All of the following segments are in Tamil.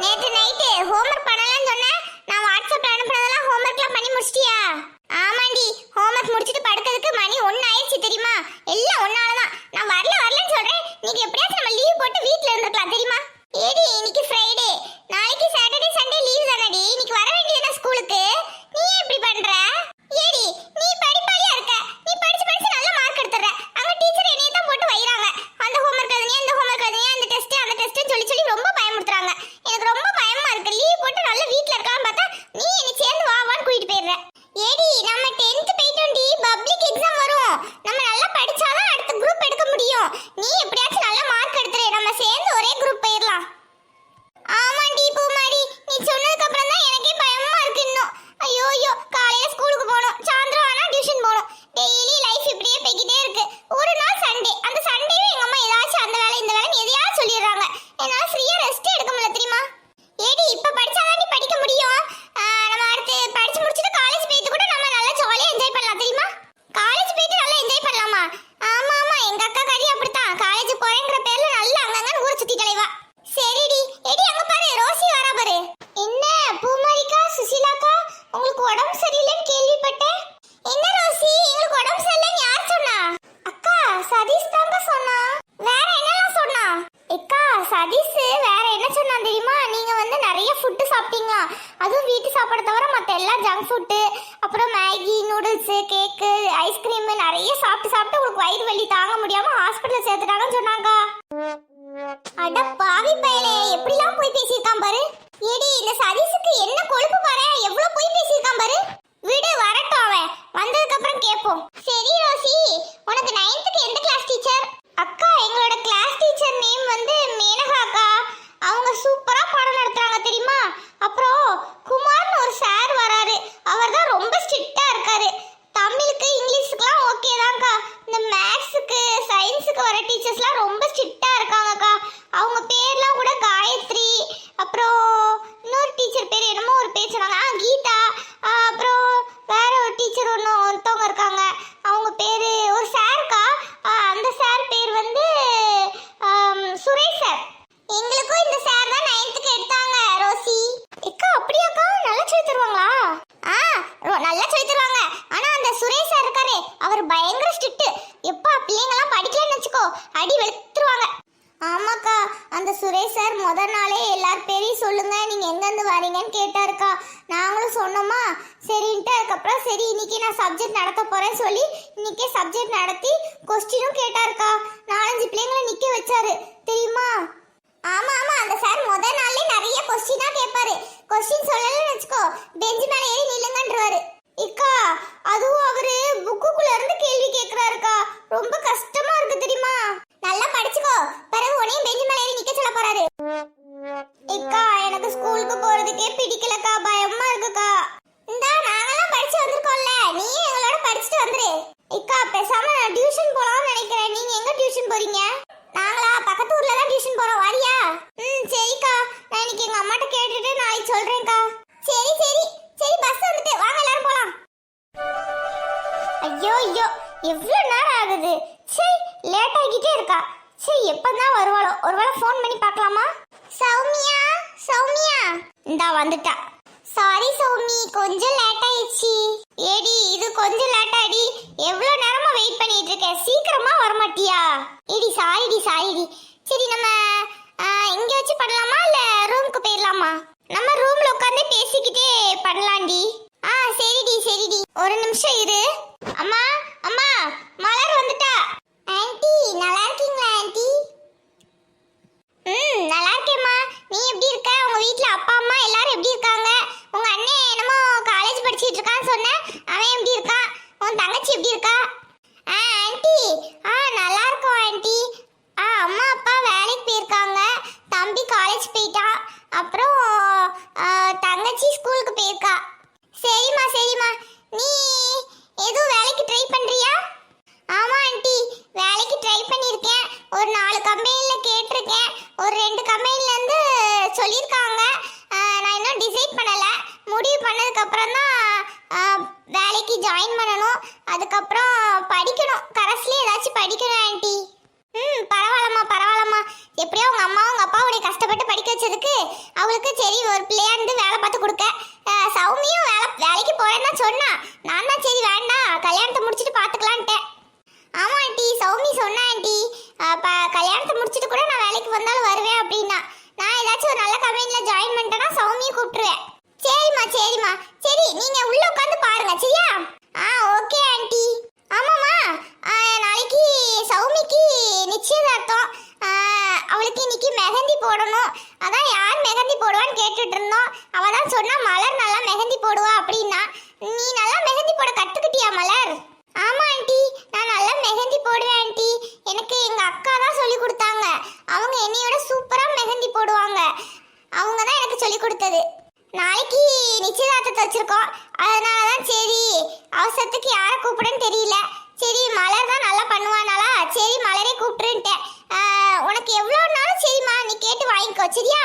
நேத்து நைட்டு ஹோம்வொர்க் பண்ணலாம்னு சொன்னேன். நான் வாட்ஸ்அப்ல அனுப்புனதெல்லாம் ஹோம்வொர்க்லாம் பண்ணி முடிச்சிட்டியா? ஆமாண்டி ஹோம்வொர்க் முடிச்சிட்டு படுக்கிறதுக்கு மணி ஒன்னு ஆயிடுச்சு தெரியுமா? எல்லாம் ஒன்னால தான் நான் வரல வரலன்னு சொல்றேன். நீங்க எப்படியாச்சும் நம்ம லீவ் போட்டு வீட்ல இருந்துக்கலாம் தெரியுமா ஏடி இன்னைக்கு ஃப்ரைடே நாளைக்கு சாட்டர்டே சண்டே லீவ் தானடி இன்னைக்கு வர வேண்டியதுனா ஸ்கூலுக்கு நீ ஏன் இப்படி பண்ற ஏடி நீ படிப்பாளியா இருக்க நீ படிச்சு படிச்சு நல்ல மார்க் எடுத்துற அங்க டீச்சர் என்னைய தான் போட்டு வைறாங்க அந்த ஹோம்வொர்க் எழுதுங்க இந்த ஹோம்வொர்க் எழுதுங்க அந்த டெஸ்ட் அந்த டெஸ்ட்னு சொல்லி சொல்லி ரொம்ப பயமுறுத்துறாங்க எனக்கு ரொம்ப பயமா இருக்கு லீவ் போட்டு நல்ல வீட்ல இருக்கலாம் பார்த்தா நீ என்னை சேர்ந்து வா வான்னு கூட்டிட்டு போயிடுற ஏடி நம்ம 10th போயிட்டோம்டி பப்ளிக் எக்ஸாம் வரும் நம்ம நல்லா படிச்சாதான் அடுத்த குரூப் எடுக்க முடியும் நீ எப்படியாச்சும் நல்ல மார்க் எடுத்துரு நம்ம சேர்ந்து ஒரே குரூப் போயிடலாம் ஆமாண்டி பூமாரி நீ சொன்னதுக்கு அப்புறம் தான் எனக்கே பயமா இருக்கு இன்னும் ஐயோ ஐயோ காலையில ஸ்கூலுக்கு போகணும் சாயந்தரம் ஆனா டியூஷன் போகணும் டெய்லி லைஃப் இப்படியே போய்கிட்டே இருக்கு ஒரு நாள் சண்டே அந்த சண்டேவும் எங்க அம்மா ஏதாச்சும் அந்த வேலை இந்த வேலை எதையாவது சொல்லிடுறாங்க என்னால ஃப்ரீயா ரெஸ்ட் எடுக்க முடியல தெரியுமா ஏடி இப்ப படிச்சாதான் நீ படிக்க முடியும் ஆ, நம்ம அடுத்து படிச்சு முடிச்சுட்டு காலேஜ் போயிட்டு கூட நம்ம நல்லா ஜாலியா என்ஜாய் பண்ணலாம் தெரியுமா காலேஜ் போயிட்டு நல்லா என்ஜாய் பண்ணலாமா ஆமா ஆமா எங்க அக்கா கறி அப்படித்தான் காலேஜ் போறேங்கிற பேர்ல நல்லா அங்கங்க ஊர் சுத்தி தலைவா சரிடி எடி அங்க பாரு ரோசி வரா பாரு என்ன பூமாரிக்கா சுசிலாக்கா உங்களுக்கு உடம்பு சரியில்லைன்னு கேள்விப்பட்டேன் என்ன ரோசி எங்களுக்கு உடம்பு சரியில்லைன்னு யார் சொன்னா அக்கா சதீஷ் தாங்க சொன்னா வேற என்னலாம் சொன்னா அக்கா சதீஷ் வேற என்ன சொன்னா தெரியுமா நீங்க வந்து நிறைய ஃபுட்டு அதுவும் வீட்டு சாப்பாடு தவிர மற்ற எல்லாம் ஜங்க் ஃபுட்டு அப்புறம் Maggi noodles cake ice cream நிறைய சாப்பிட்டு சாப்பிட்டு உங்களுக்கு வயிறு வலி தாங்க முடியாம ஹாஸ்பிட்டலில் சேர்த்துட்டாங்கன்னு சொன்னாங்க. அட பாவி பயலே எப்படிலாம் போய் பேசியிருக்கான் பாரு. ஏடி இந்த சதீஷுக்கு என்ன கொழுப்பு பாரு எவ்வளவு போய் பேசியிருக்கான் பாரு விடு வரட்டும் அவன் வந்ததுக்கு அப்புறம் கேட்போம் சரி ரோசி உனக்கு நைன்த்துக்கு எந்த கிளாஸ் டீச்சர் அக்கா எங்களோட கிளாஸ் டீச்சர் நேம் வந்து மேனகா அக்கா அவங்க சூப்பரா பாடம் நடத்துறாங்க தெரியுமா அப்புறம் குமார்னு ஒரு சார் வராரு அவர் தான் ரொம்ப ஸ்ட்ரிக்டா இருக்காரு தமிழுக்கு இங்கிலீஷுக்குலாம் ஓகே தான்க்கா இந்த மேக்ஸுக்கு சயின்ஸுக்கு வர டீச்சர்ஸ்லாம் ரொம்ப ஸ்ட்ரிக்டா இருக்காங்கக்கா அவங்க பேர்லாம் கூட காயத்ரி அப்புறம் இன்னொரு டீச்சர் பேர் என்னமோ ஒரு பேர் சொன்னாங்க ஆ கீதா ஆ, அப்புறம் வேற ஒரு டீச்சர் ஒன்று ஒருத்தவங்க இருக்காங்க அவங்க பேர் ஒரு சார்க்கா அந்த சார் பேர் வந்து ஆம், சுரேஷ் சார் எங்களுக்கும் இந்த சார் தான் நைன்த்துக்கு எடுத்தாங்க ரோசி அக்கா அப்படியாக்கா நல்லா சொல்லி தருவாங்களா ஆ ரொ- நல்லா சொல்லி தருவாங்க ஆனா அந்த சுரேஷ் சார் இருக்காரே பயங்கர ஸ்ட்ரிக்ட். எப்பா பிள்ளைங்களாம் படிக்கலன்னு வச்சுக்கோ அடி வெளுத்துருவாங்க. ஆமாக்கா அந்த சுரேஷ் சார் முத நாளே எல்லார் பேரையும் சொல்லுங்க நீங்க எங்கேருந்து வரீங்கன்னு கேட்டாருக்கா. நாங்களும் சொன்னோமா சரின்ட்டு அதுக்கப்புறம் சரி இன்னைக்கு நான் சப்ஜெக்ட் நடத்த போறேன்னு சொல்லி இன்னைக்கே சப்ஜெக்ட் நடத்தி கொஸ்டினும் கேட்டாருக்கா. நாலஞ்சு பிள்ளைங்களை நிக்க வச்சாரு. தெரியுமா? ஆமா ஆமா அந்த சார் முத நாள்லேயே நிறைய கொஸ்டினா கேட்பாரு கொஸ்டின் சொல்லலன்னு வச்சுக்கோ பெஞ்ச் மேலே ஏறி நில்லுங்கன்றவாரு. இக்கா பேசாம நான் டியூஷன் போலாம்னு நினைக்கிறேன். நீங்க எங்க டியூஷன் போறீங்க? நாங்களா? பக்கத்து ஊர்ல தான் டியூஷன் போறோம். வாரியா? ம் சரிக்கா. நான் இன்னைக்கு எங்க அம்மாட்ட கேட்டுட்டு நாளைக்கு சொல்றேன்க்கா. சரி சரி. சரி பஸ் வந்துட்டு. வாங்க எல்லாரும் போலாம். ஐயோ ஐயோ. எவ்வளவு நேரம் ஆகுது? சரி லேட் ஆகிட்டே இருக்கா. சரி எப்பதான் வருவாளோ? ஒருவேளை ஃபோன் பண்ணி பார்க்கலாமா? சௌமியா? சௌமியா? இந்தா வந்துட்டா. சாரி சௌமி. கொஞ்சம் லேட் ஆயிடுச்சு. ஏடி இது கொஞ்சம் லேட் ஆயிடுச்சு. எவ்வளவு நேரமா வெயிட் பண்ணிட்டு இருக்கேன் சீக்கிரமா வர மாட்டியா ஏடி சாரிடி சாரிடி. சரி நம்ம இங்க வச்சு பண்ணலாமா இல்ல ரூமுக்கு போயிடலாமா? நம்ம ரூம்ல உட்காந்து பேசிக்கிட்டே பண்ணலாம்டி ஆ சரிடி சரிடி. ஒரு நிமிஷம் இரு. அம்மா மலர் வந்துட்டா ஆன்ட்டி நல்லா இருக்கீங்களா ஆன்ட்டி ம் நல்லா இருக்கேம்மா நீ எப்படி இருக்க உங்க வீட்ல அப்பா அம்மா எல்லாரும் எப்படி இருக்காங்க உங்க அண்ணன் என்னமோ காலேஜ் படிச்சிட்டு இருக்கான்னு சொன்ன அவன் எப்படி இருக்கான் உன் தங்கச்சி எப்படி இருக்கா ஆ ஆன்ட்டி ஆ நல்லா இருக்கோம் ஆன்ட்டி ஆ அம்மா அப்பா வேலைக்கு போயிருக்காங்க தம்பி காலேஜ் போயிட்டான் அப்புறம் ஆ, தங்கச்சி ஸ்கூலுக்கு போயிருக்கா சரிம்மா சரிம்மா நீ எதுவும் வேலைக்கு ட்ரை பண்றியா ஆமா ஆண்டி வேலைக்கு ட்ரை பண்ணியிருக்கேன் ஒரு நாலு கம்பெனியில் கேட்டிருக்கேன் ஒரு ரெண்டு கம்பெனிலேருந்து சொல்லியிருக்காங்க. நான் இன்னும் டிசைட் பண்ணலை. முடிவு பண்ணதுக்கப்புறம் தான் வேலைக்கு ஜாயின் பண்ணணும். அதுக்கப்புறம் படிக்கணும். கரஸ்லேயே ஏதாச்சும் படிக்கணும் ஆண்டி ம் பரவாயில்லம்மா பரவாயில்லம்மா. எப்படியோ உங்கள் அம்மா உங்கள் அப்பா கஷ்டப்பட்டு படிக்க வச்சதுக்கு அவளுக்கு சரி ஒரு பிள்ளையா இருந்து வேலை பார்த்து கொடுக்க அஹ், சௌமியும் வேலை வேலைக்கு போறேன்னு தான் சொன்னா நான் தான் சரி வேண்டாம் கல்யாணத்தை முடிச்சிட்டு பார்த்துக்கலான்ட்டேன் ஆமா ஆண்டி சௌமி சொன்னா ஆண்டி அப்ப கல்யாணத்தை முடிச்சிட்டு கூட நான் வேலைக்கு வந்தாலும் வருவேன் அப்படின்னா நான் ஏதாச்சும் ஒரு நல்ல கம்பெனில ஜாயின் பண்ணிட்டேன்னா சௌமியை கூப்பிட்டுருவேன். சரிம்மா சரிம்மா. சரி நீங்க உள்ள உட்காந்து பாருங்க சரியா? ஆ ஓகே ஆண்டி ஆமாம்மா. நாளைக்கு சௌமிக்கு நிச்சயதார்த்தம். அவளுக்கு இன்னைக்கு மெஹந்தி போடணும். அதான் யார் மெஹந்தி போடுவான்னு கேட்டுட்டு இருந்தோம். அவ தான் சொன்னா மலர் நல்லா மெஹந்தி போடுவா அப்படின்னா. நீ நல்லா மெஹந்தி போட கத்துக்கிட்டியா மலர்? ஆமா ஆண்டி நான் நல்லா மெஹந்தி போடுவேன் ஆண்டி எனக்கு எங்க அக்கா தான் சொல்லி கொடுத்தாங்க. அவங்க என்னையோட சூப்பரா மெஹந்தி போடுவாங்க. அவங்க தான் எனக்கு சொல்லி கொடுத்தது. நாளைக்கு நிச்சயதார்த்தத்தை வச்சிருக்கோம். அதனால தான் சரி அவசரத்துக்கு யாரை கூப்பிடுன்னு தெரியல. சரி மலர் தான் நல்லா பண்ணுவானாலா சரி மலரே கூப்பிட்டுருன்ட்டேன் ஆஹ், உனக்கு எவ்வளோ நாளும் சரிம்மா நீ கேட்டு வாங்கிக்கோ சரியா?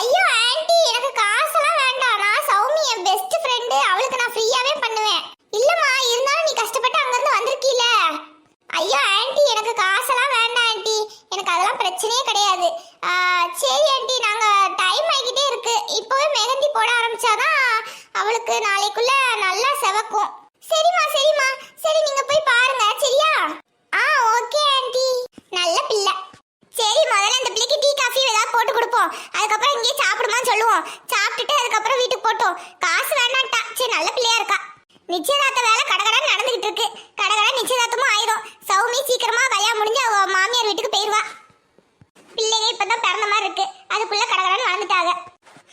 ஐயோ ஆன்ட்டி எனக்கு காசெல்லாம் வேண்டாம். நான் சௌமி என் பெஸ்ட் ஃப்ரெண்டு அவளுக்கு நான் ஃப்ரீயாவே பண்ணுவேன். இல்லைம்மா இருந்தாலும் நீ கஷ்டப்பட்டு அங்கேருந்து வந்திருக்கீல ஐயோ ஆன்ட்டி எனக்கு காசெல்லாம் வேண்டாம் ஆன்ட்டி எனக்கு அதெல்லாம் பிரச்சனையே கிடையாது. சரி ஆன்ட்டி நான் டைம் ஆகிக்கிட்டே இருக்கு இப்போவே மெஹந்தி போட ஆரம்பிச்சாதான் அவளுக்கு நாளைக்குள்ள நல்லா செவக்கும். சரிம்மா சரிம்மா. சரி நீங்க போய் பாருங்க. சரியா? ஆ ஓகே ஆண்டி. நல்ல பிள்ளை. சரி முதல்ல இந்த பிள்ளைக்கு டீ காஃபி ஏதாவது போட்டு கொடுப்போம். அதுக்கப்புறம் இங்கேயே சாப்பிடுமான்னு சொல்லுவோம். சாப்பிட்டுட்டு அதுக்கப்புறம் வீட்டுக்கு போட்டோம். காசு வேணான்ட்டா. சரி நல்ல பிள்ளையா இருக்கா. நிச்சயதார்த்த வேலை கடகடா நடந்துகிட்டு இருக்கு. கடகடா நிச்சயதார்த்தமும் ஆயிரும். சௌமி சீக்கிரமா கல்யாணம் முடிஞ்சு அவ மாமியார் வீட்டுக்கு போயிருவா. பிள்ளைங்க இப்பதான் பிறந்த மாதிரி இருக்கு. அதுக்குள்ள கடகடன் வளர்ந்துட்டாங்க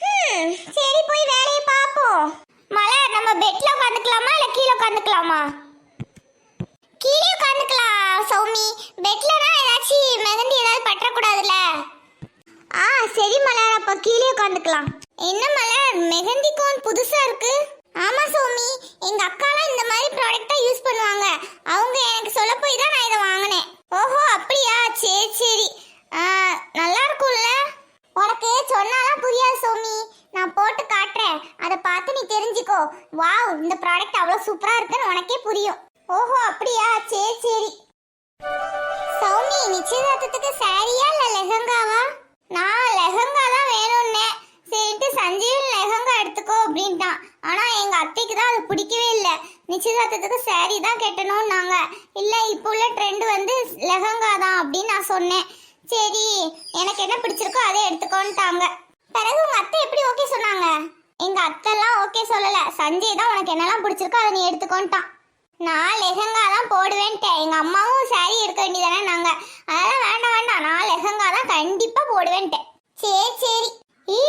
ஹம், சரி போய் வேலையை பார்ப்போம் மலர் நம்ம பெட்ல உட்காந்துக்கலாமா இல்ல கீழே உட்காந்துக்கலாமா கீழே உட்காந்துக்கலாம் சௌமி. பெட்லனா ஏதாச்சும் மெகந்தி ஏதாவது பற்றக்கூடாதுல்ல? ஆ சரி மலர் அப்போ கீழே உட்காந்துக்கலாம் என்ன மலர்? மெஹந்தி கோன் புதுசா இருக்கு. ஆமா சௌமி. எங்க அக்காலாம் இந்த மாதிரி ப்ராடக்ட் யூஸ் பண்ணுவாங்க. அவங்க எனக்கு சொல்ல போய் தான் நான் இதை வாங்கினேன். ஓஹோ அப்படியா? சரி சரி. நல்லா இருக்கும்ல உனக்கு சொன்னாலாம் புரியாது சௌமி நான் போட்டு காட்டுறேன் அதை பார்த்து நீ தெரிஞ்சுக்கோ வாவ் இந்த ப்ராடக்ட் அவ்வளோ சூப்பரா இருக்குன்னு உனக்கே புரியும். ஓஹோ அப்படியா? சரி சரி. சௌமி நிச்சயதார்த்தத்துக்கு சாரியா இல்லை லெஹங்காவா? நான் லெஹங்கா தான் வேணும்னே. சரிட்டு சஞ்சீவன் லெஹங்கா எடுத்துக்கோ அப்படின்ட்டான். ஆனா எங்க அத்தைக்கு தான் அது பிடிக்கவே இல்லை. நிச்சயதார்த்தத்துக்கு சாரி தான் கட்டணும்னாங்க. இல்லை இப்போ உள்ள ட்ரெண்ட் வந்து லெஹங்கா தான் அப்படின்னு நான் சொன்னேன். சரி எனக்கு என்ன பிடிச்சிருக்கோ அதை எடுத்துக்கோன்ட்டாங்க. பிறகு உங்கள் அத்தை எப்படி ஓகே சொன்னாங்க? எங்க அத்தெல்லாம் ஓகே சொல்லல. சஞ்சய் தான் உனக்கு என்னெல்லாம் பிடிச்சிருக்கோ அதை நீ எடுத்துக்கோன்ட்டான். நான் லெஹங்கா தான் போடுவேன்ட்டேன் எங்க அம்மாவும் சாரி எடுக்க வேண்டியதானே நாங்க. அதெல்லாம் வேண்டாம் வேண்டாம். நான் லெஹங்கா தான் கண்டிப்பா போடுவேன்ட்டேன் சரி சரி. ஈ